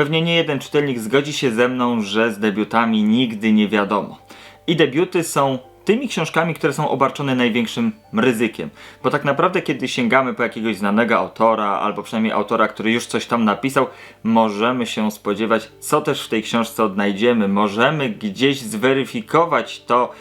Pewnie nie jeden czytelnik zgodzi się ze mną, że z debiutami nigdy nie wiadomo. I debiuty są tymi książkami, które są obarczone największym ryzykiem. Bo tak naprawdę, kiedy sięgamy po jakiegoś znanego autora, albo przynajmniej autora, który już coś tam napisał, możemy się spodziewać, co też w tej książce odnajdziemy. Możemy gdzieś zweryfikować to,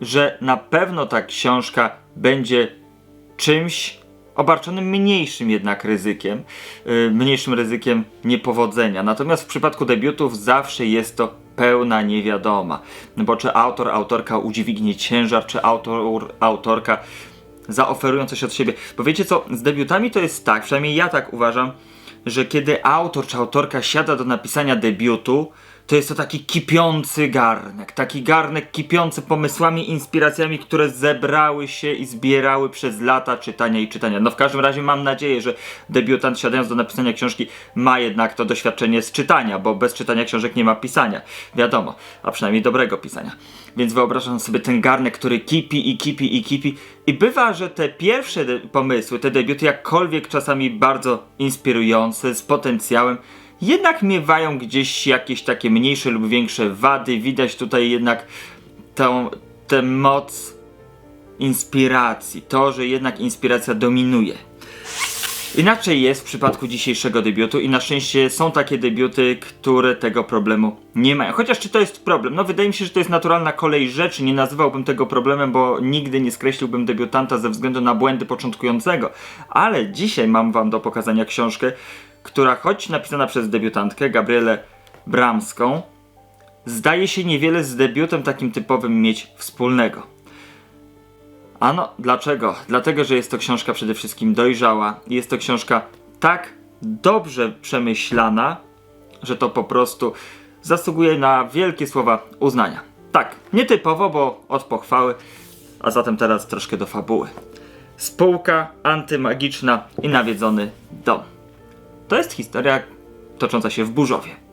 że na pewno ta książka będzie czymś obarczonym mniejszym jednak ryzykiem, yy, mniejszym ryzykiem niepowodzenia. Natomiast w przypadku debiutów zawsze jest to pełna niewiadoma. No bo czy autor, autorka udźwignie ciężar, czy autor, autorka zaoferują coś od siebie. Bo wiecie co, z debiutami to jest tak, przynajmniej ja tak uważam, że kiedy autor czy autorka siada do napisania debiutu, to jest to taki kipiący garnek. Taki garnek kipiący pomysłami, inspiracjami, które zebrały się i zbierały przez lata czytania i czytania. No w każdym razie mam nadzieję, że debiutant siadając do napisania książki ma jednak to doświadczenie z czytania, bo bez czytania książek nie ma pisania. Wiadomo, a przynajmniej dobrego pisania. Więc wyobrażam sobie ten garnek, który kipi i kipi i kipi. I bywa, że te pierwsze pomysły, te debiuty, jakkolwiek czasami bardzo inspirujące, z potencjałem, jednak miewają gdzieś jakieś takie mniejsze lub większe wady. Widać tutaj jednak tą, tę moc inspiracji, to, że jednak inspiracja dominuje. Inaczej jest w przypadku dzisiejszego debiutu i na szczęście są takie debiuty, które tego problemu nie mają. Chociaż czy to jest problem? No wydaje mi się, że to jest naturalna kolej rzeczy. Nie nazywałbym tego problemem, bo nigdy nie skreśliłbym debiutanta ze względu na błędy początkującego. Ale dzisiaj mam wam do pokazania książkę, która choć napisana przez debiutantkę Gabrielę Bramską, zdaje się niewiele z debiutem takim typowym mieć wspólnego. Ano, dlaczego? Dlatego, że jest to książka przede wszystkim dojrzała. Jest to książka tak dobrze przemyślana, że to po prostu zasługuje na wielkie słowa uznania. Tak, nietypowo, bo od pochwały, a zatem teraz troszkę do fabuły. Spółka antymagiczna i nawiedzony dom. To jest historia tocząca się w Burzowie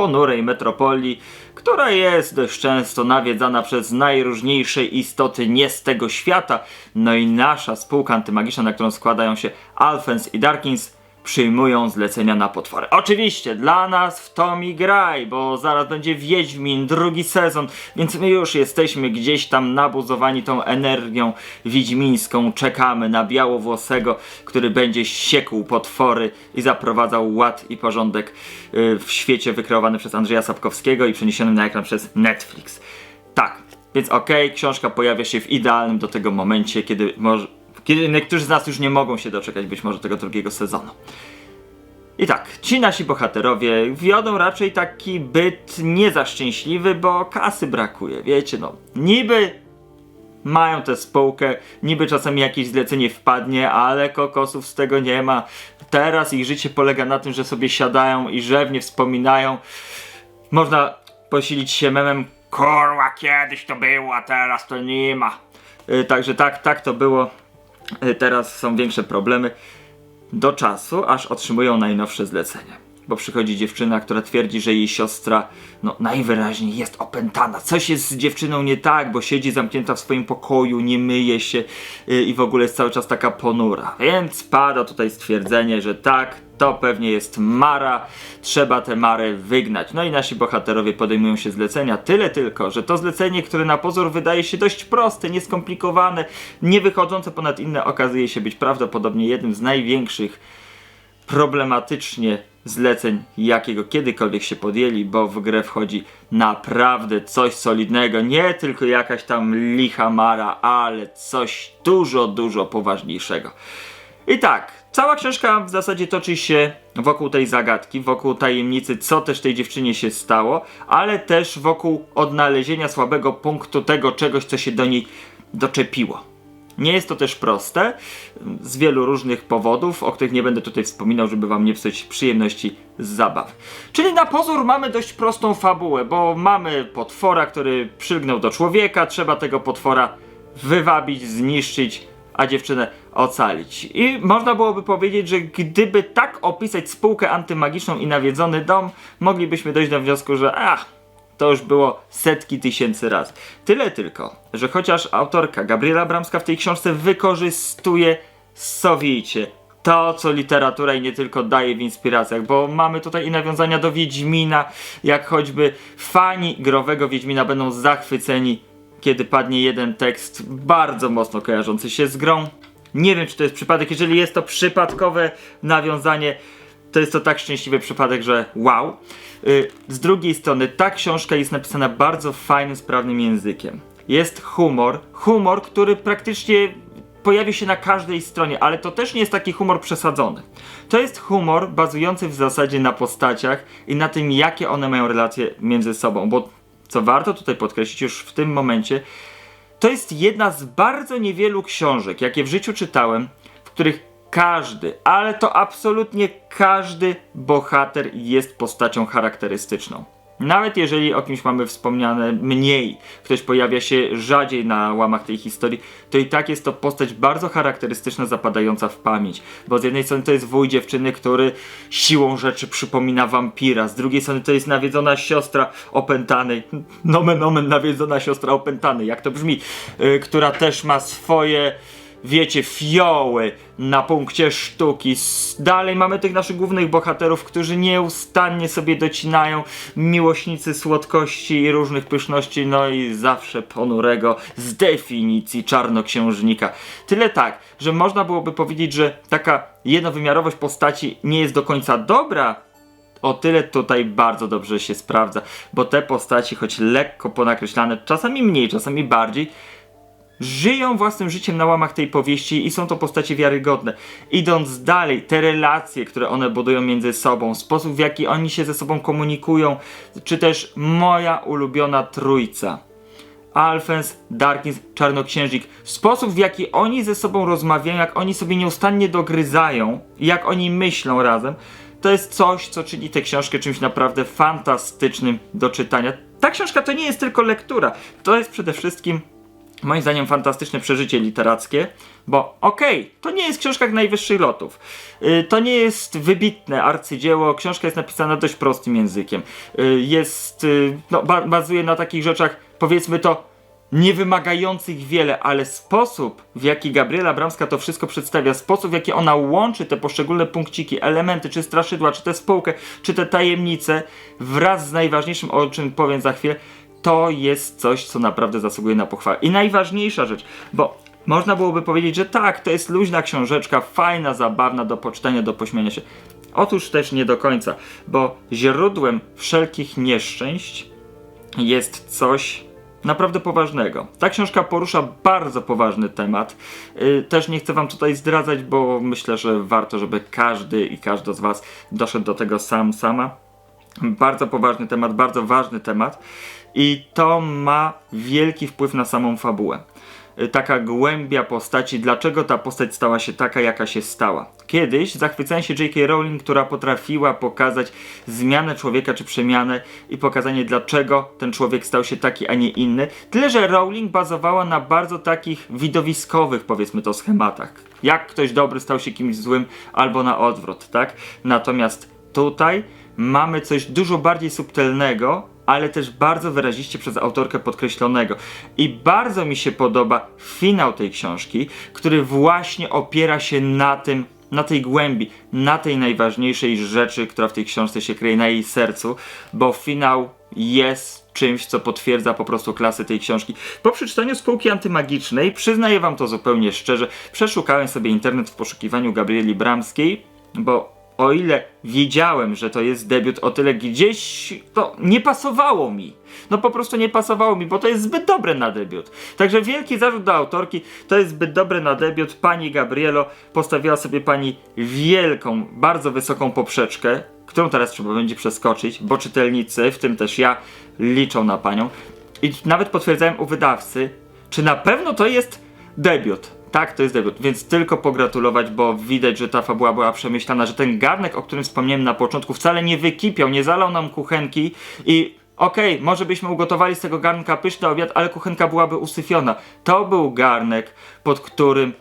ponurej metropolii, która jest dość często nawiedzana przez najróżniejsze istoty nie z tego świata. No i nasza spółka antymagiczna, na którą składają się Alphens i Darkins, przyjmują zlecenia na potwory. Oczywiście, dla nas w Tomi graj, bo zaraz będzie Wiedźmin, drugi sezon, więc my już jesteśmy gdzieś tam nabuzowani tą energią wiedźmińską. Czekamy na białowłosego, który będzie siekł potwory i zaprowadzał ład i porządek yy, w świecie wykreowany przez Andrzeja Sapkowskiego i przeniesionym na ekran przez Netflix. Tak, więc okej, książka pojawia się w idealnym do tego momencie, kiedy może kiedy niektórzy z nas już nie mogą się doczekać być może tego drugiego sezonu. I tak, ci nasi bohaterowie wiodą raczej taki byt nie za szczęśliwy, bo kasy brakuje, wiecie no. Niby mają tę spółkę, niby czasami jakieś zlecenie wpadnie, ale kokosów z tego nie ma. Teraz ich życie polega na tym, że sobie siadają i rzewnie wspominają. Można posilić się memem Kurwa, kiedyś to było, a teraz to nie ma. Yy, także tak, tak to było. Yy, teraz są większe problemy. Do czasu, aż otrzymują najnowsze zlecenie. Bo przychodzi dziewczyna, która twierdzi, że jej siostra, no najwyraźniej jest opętana. Coś jest z dziewczyną nie tak, bo siedzi zamknięta w swoim pokoju, nie myje się yy, i w ogóle jest cały czas taka ponura. Więc pada tutaj stwierdzenie, że tak, to pewnie jest Mara, trzeba tę Marę wygnać. No i nasi bohaterowie podejmują się zlecenia. Tyle tylko, że to zlecenie, które na pozór wydaje się dość proste, nieskomplikowane, nie wychodzące ponad inne, okazuje się być prawdopodobnie jednym z największych problematycznie zleceń, jakiego kiedykolwiek się podjęli, bo w grę wchodzi naprawdę coś solidnego, nie tylko jakaś tam licha mara, ale coś dużo, dużo poważniejszego. I tak, cała książka w zasadzie toczy się wokół tej zagadki, wokół tajemnicy, co też tej dziewczynie się stało, ale też wokół odnalezienia słabego punktu tego czegoś, co się do niej doczepiło. Nie jest to też proste z wielu różnych powodów, o których nie będę tutaj wspominał, żeby wam nie psuć przyjemności z zabaw. Czyli na pozór mamy dość prostą fabułę, bo mamy potwora, który przylgnął do człowieka, trzeba tego potwora wywabić, zniszczyć, a dziewczynę ocalić. I można byłoby powiedzieć, że gdyby tak opisać spółkę antymagiczną i nawiedzony dom, moglibyśmy dojść do wniosku, że ach, to już było setki tysięcy razy. Tyle tylko, że chociaż autorka Gabriela Bramska w tej książce wykorzystuje sowicie to, co literatura i nie tylko daje w inspiracjach, bo mamy tutaj i nawiązania do Wiedźmina, jak choćby fani growego Wiedźmina będą zachwyceni, kiedy padnie jeden tekst bardzo mocno kojarzący się z grą. Nie wiem, czy to jest przypadek, jeżeli jest to przypadkowe nawiązanie, to jest to tak szczęśliwy przypadek, że wow. Y, Z drugiej strony, ta książka jest napisana bardzo fajnym, sprawnym językiem. Jest humor, humor, który praktycznie pojawi się na każdej stronie, ale to też nie jest taki humor przesadzony. To jest humor bazujący w zasadzie na postaciach i na tym, jakie one mają relacje między sobą, bo co warto tutaj podkreślić już w tym momencie, to jest jedna z bardzo niewielu książek, jakie w życiu czytałem, w których każdy, ale to absolutnie każdy bohater jest postacią charakterystyczną. Nawet jeżeli o kimś mamy wspomniane mniej, ktoś pojawia się rzadziej na łamach tej historii, to i tak jest to postać bardzo charakterystyczna, zapadająca w pamięć. Bo z jednej strony to jest wuj dziewczyny, który siłą rzeczy przypomina wampira, z drugiej strony to jest nawiedzona siostra opętanej, nomen omen nawiedzona siostra opętanej, jak to brzmi, yy, która też ma swoje wiecie, fioły na punkcie sztuki. Dalej mamy tych naszych głównych bohaterów, którzy nieustannie sobie docinają miłośnicy słodkości i różnych pyszności, no i zawsze ponurego z definicji czarnoksiężnika. Tyle tak, że można byłoby powiedzieć, że taka jednowymiarowość postaci nie jest do końca dobra, o tyle tutaj bardzo dobrze się sprawdza, bo te postaci, choć lekko ponakreślane, czasami mniej, czasami bardziej, żyją własnym życiem na łamach tej powieści i są to postacie wiarygodne. Idąc dalej, te relacje, które one budują między sobą, sposób w jaki oni się ze sobą komunikują, czy też moja ulubiona trójca. Alfens, Darkins, Czarnoksiężnik. Sposób w jaki oni ze sobą rozmawiają, jak oni sobie nieustannie dogryzają, jak oni myślą razem, to jest coś, co czyni tę książkę czymś naprawdę fantastycznym do czytania. Ta książka to nie jest tylko lektura, to jest przede wszystkim moim zdaniem fantastyczne przeżycie literackie, bo okej, to nie jest książka najwyższych lotów. Yy, to nie jest wybitne arcydzieło, książka jest napisana dość prostym językiem. Yy, jest, yy, no, ba bazuje na takich rzeczach, powiedzmy to, nie wymagających wiele, ale sposób, w jaki Gabriela Bramska to wszystko przedstawia, sposób, w jaki ona łączy te poszczególne punkciki, elementy, czy straszydła, czy tę spółkę, czy te tajemnice, wraz z najważniejszym, o czym powiem za chwilę, to jest coś, co naprawdę zasługuje na pochwałę. I najważniejsza rzecz, bo można byłoby powiedzieć, że tak, to jest luźna książeczka, fajna, zabawna do poczytania, do pośmiania się. Otóż też nie do końca, bo źródłem wszelkich nieszczęść jest coś naprawdę poważnego. Ta książka porusza bardzo poważny temat. Yy, też nie chcę wam tutaj zdradzać, bo myślę, że warto, żeby każdy i każda z was doszedł do tego sam, sama. Bardzo poważny temat, bardzo ważny temat i to ma wielki wpływ na samą fabułę. Y, Taka głębia postaci, dlaczego ta postać stała się taka, jaka się stała. Kiedyś zachwycałem się J.K. Rowling, która potrafiła pokazać zmianę człowieka czy przemianę i pokazanie, dlaczego ten człowiek stał się taki, a nie inny. Tyle, że Rowling bazowała na bardzo takich widowiskowych, powiedzmy to, schematach. Jak ktoś dobry stał się kimś złym, albo na odwrót, tak? Natomiast tutaj mamy coś dużo bardziej subtelnego, ale też bardzo wyraziście przez autorkę podkreślonego. I bardzo mi się podoba finał tej książki, który właśnie opiera się na tym, na tej głębi, na tej najważniejszej rzeczy, która w tej książce się kryje na jej sercu, bo finał jest czymś, co potwierdza po prostu klasy tej książki. Po przeczytaniu spółki antymagicznej, przyznaję wam to zupełnie szczerze, przeszukałem sobie internet w poszukiwaniu Gabrieli Bramskiej, bo o ile wiedziałem, że to jest debiut, o tyle gdzieś to nie pasowało mi. No po prostu nie pasowało mi, bo to jest zbyt dobre na debiut. Także wielki zarzut do autorki, to jest zbyt dobre na debiut. Pani Gabrielo postawiła sobie pani wielką, bardzo wysoką poprzeczkę, którą teraz trzeba będzie przeskoczyć, bo czytelnicy, w tym też ja, liczą na panią. I nawet potwierdzałem u wydawcy, czy na pewno to jest debiut. Tak, to jest debiut, więc tylko pogratulować, bo widać, że ta fabuła była przemyślana, że ten garnek, o którym wspomniałem na początku, wcale nie wykipiał, nie zalał nam kuchenki i okej, może byśmy ugotowali z tego garnka pyszny obiad, ale kuchenka byłaby usyfiona. To był garnek, pod którym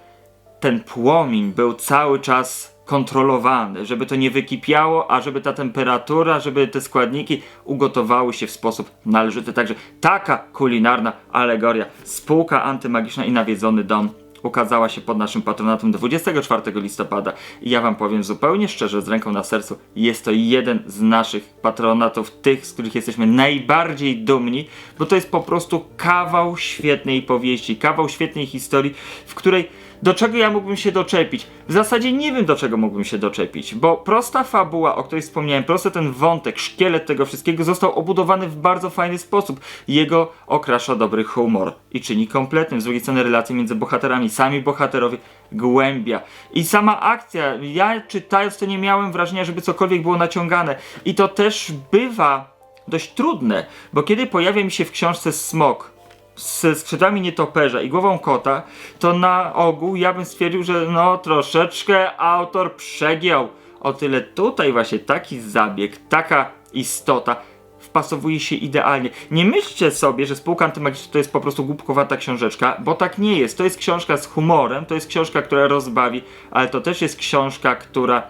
ten płomień był cały czas kontrolowany, żeby to nie wykipiało, a żeby ta temperatura, żeby te składniki ugotowały się w sposób należyty. Także taka kulinarna alegoria, spółka antymagiczna i nawiedzony dom ukazała się pod naszym patronatem 24 listopada. I ja wam powiem zupełnie szczerze, z ręką na sercu, jest to jeden z naszych patronatów, tych, z których jesteśmy najbardziej dumni, bo to jest po prostu kawał świetnej powieści, kawał świetnej historii, w której do czego ja mógłbym się doczepić? W zasadzie nie wiem, do czego mógłbym się doczepić, bo prosta fabuła, o której wspomniałem, prosty ten wątek, szkielet tego wszystkiego został obudowany w bardzo fajny sposób. Jego okrasza dobry humor i czyni kompletnym z drugiej strony relacje między bohaterami, sami bohaterowie, głębia. I sama akcja, ja czytając to nie miałem wrażenia, żeby cokolwiek było naciągane. I to też bywa dość trudne, bo kiedy pojawia mi się w książce smok, ze skrzydłami nietoperza i głową kota, to na ogół ja bym stwierdził, że no troszeczkę autor przegiął. O tyle tutaj właśnie taki zabieg, taka istota wpasowuje się idealnie. Nie myślcie sobie, że spółka antymagiczna to jest po prostu głupkowata książeczka, bo tak nie jest. To jest książka z humorem, to jest książka, która rozbawi, ale to też jest książka, która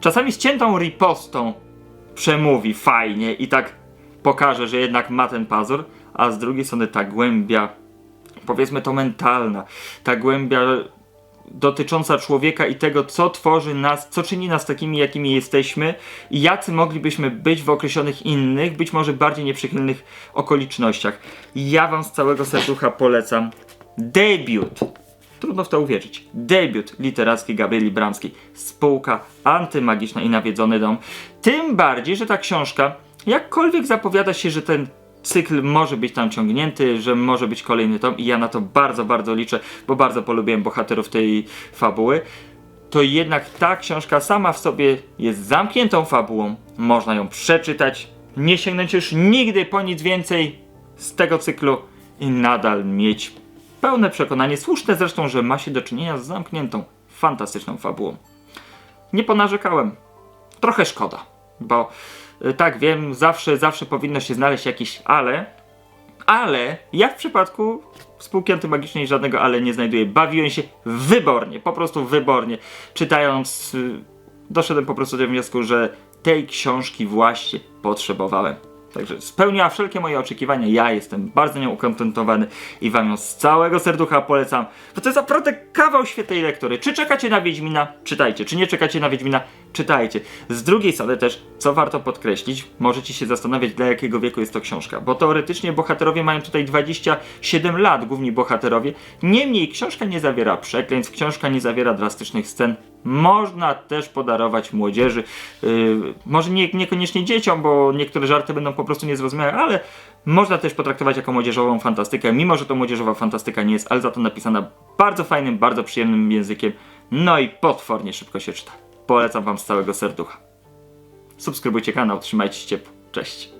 czasami z ciętą ripostą przemówi fajnie i tak pokaże, że jednak ma ten pazur, a z drugiej strony ta głębia, powiedzmy to mentalna, ta głębia dotycząca człowieka i tego, co tworzy nas, co czyni nas takimi, jakimi jesteśmy i jacy moglibyśmy być w określonych innych, być może bardziej nieprzychylnych okolicznościach. Ja wam z całego serducha polecam debiut Trudno w to uwierzyć. Debiut literacki Gabrieli Bramskiej. Spółka antymagiczna i nawiedzony dom. Tym bardziej, że ta książka, jakkolwiek zapowiada się, że ten cykl może być tam ciągnięty, że może być kolejny tom i ja na to bardzo, bardzo liczę, bo bardzo polubiłem bohaterów tej fabuły, to jednak ta książka sama w sobie jest zamkniętą fabułą. Można ją przeczytać, nie sięgnąć już nigdy po nic więcej z tego cyklu i nadal mieć pełne przekonanie, słuszne zresztą, że ma się do czynienia z zamkniętą, fantastyczną fabułą. Nie ponarzekałem. Trochę szkoda, bo tak wiem, zawsze, zawsze powinno się znaleźć jakieś ale, ale ja w przypadku spółki antymagicznej żadnego ale nie znajduję. Bawiłem się wybornie, po prostu wybornie. Czytając, y, doszedłem po prostu do wniosku, że tej książki właśnie potrzebowałem. Także spełniła wszelkie moje oczekiwania. Ja jestem bardzo nią ukontentowany i wam ją z całego serducha polecam. Bo to jest naprawdę kawał świetnej lektury. Czy czekacie na Wiedźmina? Czytajcie. Czy nie czekacie na Wiedźmina? Czytajcie. Z drugiej strony też, co warto podkreślić, możecie się zastanawiać, dla jakiego wieku jest to książka. Bo teoretycznie bohaterowie mają tutaj 27 lat, główni bohaterowie. Niemniej książka nie zawiera przekleństw, książka nie zawiera drastycznych scen. Można też podarować młodzieży. Yy, może nie, niekoniecznie dzieciom, bo niektóre żarty będą po prostu niezrozumiałe, ale można też potraktować jako młodzieżową fantastykę, mimo że to młodzieżowa fantastyka nie jest, ale za to napisana bardzo fajnym, bardzo przyjemnym językiem. No i potwornie szybko się czyta. Polecam wam z całego serducha. Subskrybujcie kanał, trzymajcie się ciepło. Cześć.